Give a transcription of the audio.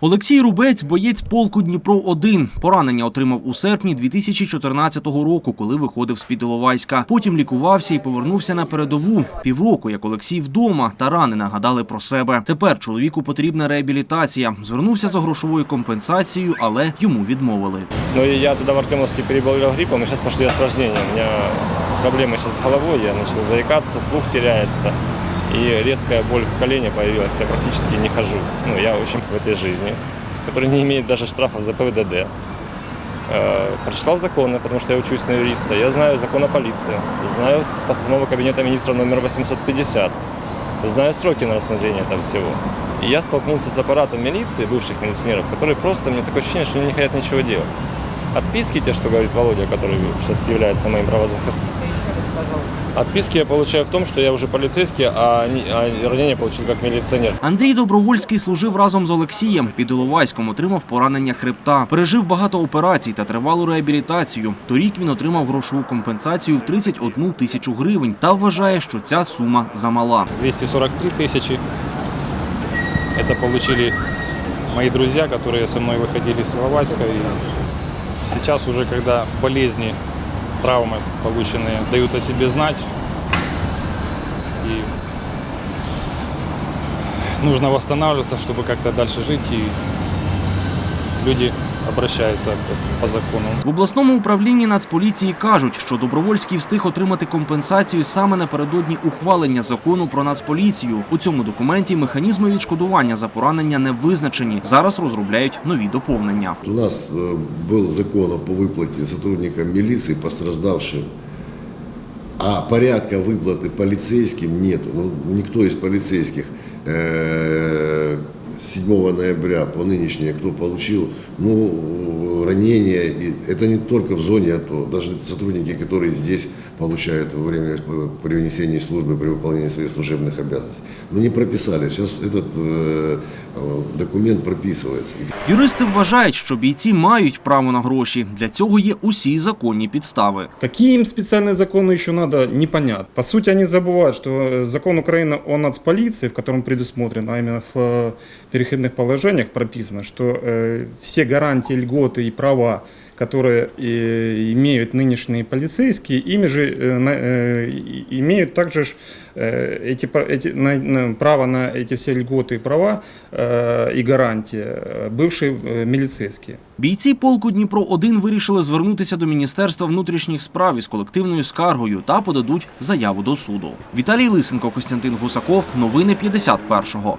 Олексій Рубець, боєць полку Дніпро 1 Поранення отримав у серпні 2014 року, коли виходив з під Іловайська. Потім лікувався і повернувся на передову. Півроку, як Олексій вдома, та рани нагадали про себе. Тепер чоловіку потрібна реабілітація. Звернувся за грошовою компенсацією, але йому відмовили. Ну я тогда в Артемовске переболел гриппом, и сейчас пошли осложнения. У меня проблемы сейчас с головой, я начал заикаться, слух теряется. И резкая боль в колене появилась, я практически не хожу. Ну, я очень в этой жизни, которая не имеет даже штрафов за ПВДД. Э, Прочитал законы, потому что я учусь на юриста. Я знаю закон о полиции, знаю с постановы Кабинета министров номер 850, знаю сроки на рассмотрение этого всего. И я столкнулся с аппаратом милиции, бывших милиционеров, которые просто, мне такое ощущение, что они не хотят ничего делать. Отписки, те, что говорит Володя, который сейчас является моим правозахисником. Отписки я получаю в том, что я уже полицейский, а, они- а ранение получил как милиционер. Андрій Добровольський служив разом з Олексієм. Під Іловайськом отримав поранення хребта. Пережив багато операцій та тривалу реабілітацію. Торік він отримав грошову компенсацію в 31 тисячу гривень та вважає, що ця сума замала. 243 тысячи. Это получили мои друзья, которые со мной выходили с Иловайска. И сейчас уже, когда болезни, травмы полученные дают о себе знать, и нужно восстанавливаться, чтобы как-то дальше жить, и люди обращаются по закону. В обласному управлінні Нацполіції кажуть, що Добровольський встиг отримати компенсацію саме напередодні ухвалення закону про нацполіцію. У цьому документі механізми відшкодування за поранення не визначені. Зараз розробляють нові доповнення. У нас э, был закон по выплате сотрудникам милиции, пострадавшим, а порядка выплаты полицейским нету. Ну, никто из полицейских э, 7 ноября по нынешней, кто получил? Ну, ранения, и это не только в зоне АТО, даже сотрудники, которые здесь получают во время э, при несении службы, при выполнении своих служебных обязанностей, ну не прописали. Сейчас этот э, э, документ прописывается. Юристи вважають, що бійці мають право на гроші. Для цього є усі законні підстави. Какие им специальные законы еще надо, непонятно. По сути, они забывают, что э, закон Украины о нацполиции, в котором предусмотрено, а именно в э, переходных положениях прописано, что э, все гарантии, льготы и права, которые э, имеют нынешние полицейские, ими же э, на- э, и- имеют также ж, э, эти, па- эти, на- на- право на эти все льготы и права э, и гарантии э, бывшие э, милицейские. Бійці полку Дніпро 1 вирішили звернутися до Міністерства внутрішніх справ із колективною скаргою та подадуть заяву до суду. Віталій Лисенко, Костянтин Гусаков. Новини 51-го.